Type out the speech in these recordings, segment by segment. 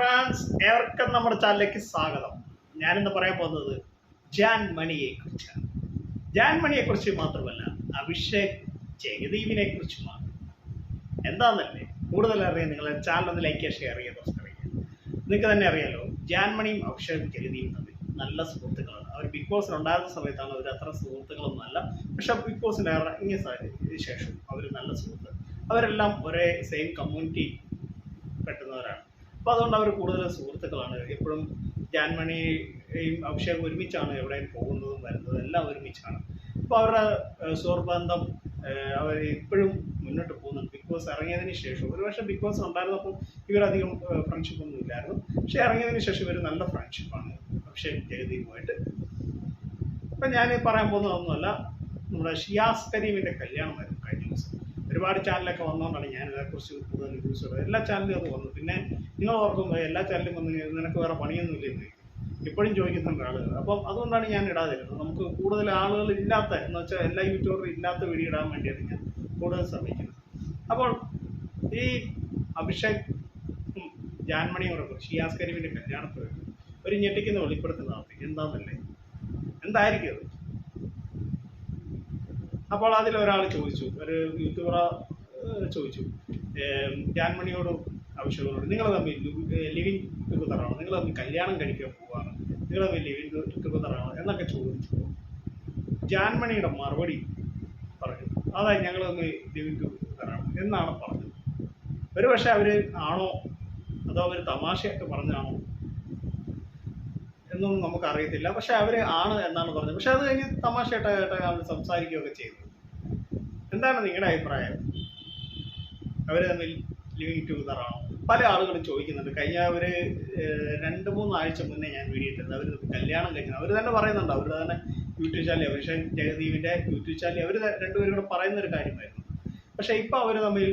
France ഏവർക്കും നമ്മുടെ ചാനലിലേക്ക് സ്വാഗതം. ഞാനിന്ന് പറയാൻ പോകുന്നത് ജാൻ മണിയെ കുറിച്ചാണ് ജാൻ മണിയെ കുറിച്ച് മാത്രമല്ല അഭിഷേക് ജഗദീപിനെ കുറിച്ചുമാണ് എന്താണെന്നല്ലേ കൂടുതൽ അറിയാൻ നിങ്ങളെ ചാനൽ ഒന്ന് ലൈക്ക് ഷെയർ ചെയ്യാൻ സബ്സ്ക്രൈബ് നിങ്ങൾക്ക് തന്നെ അറിയാലോ ജാൻമണിയും അഭിഷേക് ജഗദീപും തമ്മിൽ നല്ല സുഹൃത്തുക്കളാണ്. അവർ ബിഗ് ബോസിൽ ഉണ്ടായിരുന്ന സമയത്താണ് അവർ അത്ര സുഹൃത്തുക്കളൊന്നും അല്ല. പക്ഷെ ബിഗ് ബോസിൽ ഇറങ്ങിയ ശേഷം അവർ നല്ല സുഹൃത്ത്. അവരെല്ലാം ഒരേ സെയിം കമ്മ്യൂണിറ്റി പെട്ടുന്നവരാണ്. അപ്പോൾ അതുകൊണ്ട് അവർ കൂടുതൽ സുഹൃത്തുക്കളാണ്. എപ്പോഴും ജാൻമണിയും അഭിഷേക് ഒരുമിച്ചാണ് എവിടെയും പോകുന്നതും വരുന്നതും എല്ലാം ഒരുമിച്ചാണ്. അപ്പോൾ അവരുടെ സുഹൃബന്ധം അവർ ഇപ്പോഴും മുന്നോട്ട് പോകുന്നുണ്ട്. ബിഗ് ബോസ് ഇറങ്ങിയതിന് ശേഷം. ഒരു പക്ഷേ ബിഗ് ബോസ് ഉണ്ടായിരുന്നപ്പോൾ ഇവരധികം ഫ്രണ്ട്ഷിപ്പ് ഒന്നും ഇല്ലായിരുന്നു. പക്ഷേ ഇറങ്ങിയതിന് ശേഷം ഇവർ നല്ല ഫ്രണ്ട്ഷിപ്പാണ് അഭിഷേക് ജഗദീപുമായിട്ട്. അപ്പം ഞാൻ പറയാൻ പോകുന്നതൊന്നുമല്ല നമ്മുടെ ഷിയാസ് കരീമിന്റെ കല്യാണമായിരുന്നു. ഒരുപാട് ചാനലൊക്കെ വന്നുകൊണ്ടാണ് ഞാൻ ഇതിനെക്കുറിച്ച് കൂടുതൽ ന്യൂസ് ഇടുന്നത്. എല്ലാ ചാനലും അത് വന്നു. പിന്നെ നിങ്ങൾ ഓർക്കും എല്ലാ ചാനലും വന്ന് നിനക്ക് വേറെ പണിയൊന്നും ഇല്ലെന്ന് ഇപ്പോഴും ചോദിക്കുന്നുണ്ട് ആളുകൾ അപ്പം അതുകൊണ്ടാണ് ഞാൻ ഇടാതിരുന്നത്. നമുക്ക് കൂടുതൽ ആളുകൾ ഇല്ലാത്ത എന്ന് വെച്ചാൽ എല്ലാ യൂട്യൂബറും ഇല്ലാത്ത വീഡിയോ ഇടാൻ വേണ്ടിയാണ് ഞാൻ കൂടുതൽ ശ്രമിക്കുന്നത്. അപ്പോൾ ഈ അഭിഷേക് ജാൻമണിയോടെ കുറിച്ച് ഷിയാസ് കരീമിന്റെ കല്യാണത്തിൽ ഒരു ഞെട്ടിക്കുന്ന വെളിപ്പെടുത്തുന്നതാണ് എന്താണെന്നല്ലേ എന്തായിരിക്കും അത്? അപ്പോൾ അതിൽ ഒരാൾ ചോദിച്ചു. ഒരു യൂട്യൂബർ ചോദിച്ചു. ജാൻമണിയോട് അഭിഷേകോടും നിങ്ങൾ തമ്മിൽ ലിവിങ് ടുഗദറാണോ? നിങ്ങൾ തമ്മിൽ കല്യാണം കഴിക്കാൻ പോവാണ്? നിങ്ങൾ തമ്മിൽ ലിവിങ് ടുഗദറാണോ? എന്നൊക്കെ ചോദിച്ചു. ജാൻമണിയുടെ മറുപടി പറഞ്ഞു അതായത് ഞങ്ങൾ തമ്മിൽ ലിവിങ് ടുഗദറാണ് എന്നാണ് പറഞ്ഞത്. ഒരു പക്ഷേ അവർ ആണോ? അതോ അവർ തമാശയൊക്കെ പറഞ്ഞാണോ എന്നൊന്നും നമുക്കറിയത്തില്ല. പക്ഷെ അവർ ആണ് എന്നാണ് പറഞ്ഞത്. പക്ഷെ അത് കഴിഞ്ഞ് തമാശയായിട്ട് അവർ സംസാരിക്കുകയൊക്കെ ചെയ്തു. എന്താണ് നിങ്ങളുടെ അഭിപ്രായം? അവർ തമ്മിൽ ലിവിങ് ടുഗദറാണോ പല ആളുകളും ചോദിക്കുന്നുണ്ട്. കഴിഞ്ഞ ഒരു രണ്ട് മൂന്ന് ആഴ്ച മുന്നേ ഞാൻ വീഡിയോ ഇട്ടത് അവർ കല്യാണം കഴിഞ്ഞു അവർ തന്നെ പറയുന്നുണ്ട്. അവർ തന്നെ യൂട്യൂബ് ചാനൽ അഭിഷേക് ജഗദീപിന്റെ യൂട്യൂബ് ചാനൽ അവർ രണ്ടുപേരും കൂടെ പറയുന്ന ഒരു കാര്യമായിരുന്നു. പക്ഷെ ഇപ്പോൾ അവർ തമ്മിൽ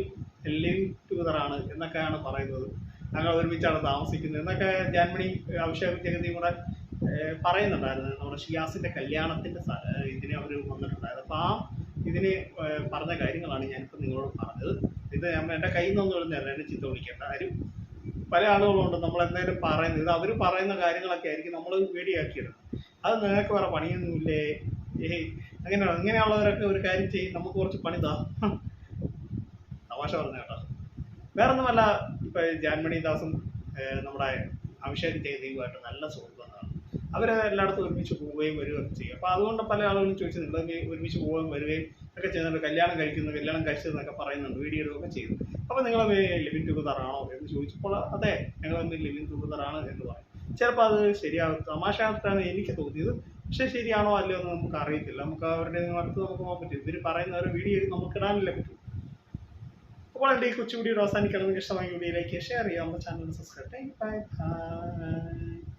ലിവിങ് ടുഗദറാണ് എന്നൊക്കെയാണ് പറയുന്നത്. ഞങ്ങൾ ഒരുമിച്ചാണ് താമസിക്കുന്നത് എന്നൊക്കെ ജാൻമണി അഭിഷേക് ജഗതി കൂടെ പറയുന്നുണ്ടായിരുന്നു. നമ്മുടെ ഷിയാസിന്റെ കല്യാണത്തിന്റെ ഇതിനെ അവർ വന്നിട്ടുണ്ടായിരുന്നു. അപ്പോൾ ആ ഇതിന് പറഞ്ഞ കാര്യങ്ങളാണ് ഞാനിപ്പോൾ നിങ്ങളോട് പറഞ്ഞത്. ഇത് എന്റെ കയ്യിൽ നിന്നൊന്നും നേരം എന്നെ ചിന്ത വിളിക്കേണ്ട ആരും പല ആളുകളുണ്ട് നമ്മൾ എന്തായാലും പറയുന്നത്. ഇത് അവർ പറയുന്ന കാര്യങ്ങളൊക്കെ ആയിരിക്കും നമ്മൾ വേടിയാക്കിയത് അത് നിങ്ങൾക്ക് വേറെ പണിയൊന്നുമില്ലേ? ഏയ് അങ്ങനെ അങ്ങനെയുള്ളവരൊക്കെ ഒരു കാര്യം ചെയ്യും. നമുക്ക് കുറച്ച് പണി താ. തമാശ പറഞ്ഞ കേട്ടോ. വേറൊന്നുമല്ല ഇപ്പൊ ജാൻമണി ദാസും നമ്മുടെ അഭിഷേക് ജയദീപുമായിട്ട് നല്ല സുഹൃത്തുക്കളാണ് അവർ എല്ലായിടത്തും ഒരുമിച്ച് പോവുകയും വരികയും ചെയ്യും. അപ്പോൾ അതുകൊണ്ട് പല ആളുകളും ചോദിച്ചു നിങ്ങൾ ഒരുമിച്ച് പോവുകയും വരികയും ഒക്കെ ചെയ്യുന്നുണ്ട്. കല്യാണം കഴിക്കുന്നു കല്യാണം കഴിച്ചതെന്നൊക്കെ പറയുന്നുണ്ട് വീഡിയോ ഒക്കെ ചെയ്തു. അപ്പോൾ നിങ്ങൾ ലിവിൻ ടുഗദറാണോ എന്ന് ചോദിച്ചപ്പോൾ അതെ ഞങ്ങൾ തമ്മിൽ ലിവിൻ ടുഗദറാണ് എന്ന് പറയും. ചിലപ്പോൾ അത് ശരിയാകും തമാശയായിട്ടാണ് എനിക്ക് തോന്നിയത്. പക്ഷെ ശരിയാണോ അല്ലയോ എന്ന് നമുക്ക് അറിയത്തില്ല. നമുക്ക് അവരുടെ അടുത്ത് നമുക്ക് പോകാൻ പറ്റും ഇവർ പറയുന്ന ഒരു വീഡിയോ നമുക്ക് ഇടാനല്ലേ പറ്റൂ. അപ്പോൾ എന്റെ ഈ കൊച്ചുകൂടി അവസാനിക്കണം ഇഷ്ടമായ വീഡിയോയിലേക്ക് ഷെയർ ചെയ്യാം. നമ്മുടെ ചാനൽ സബ്സ്ക്രൈബ് ബൈ ബൈ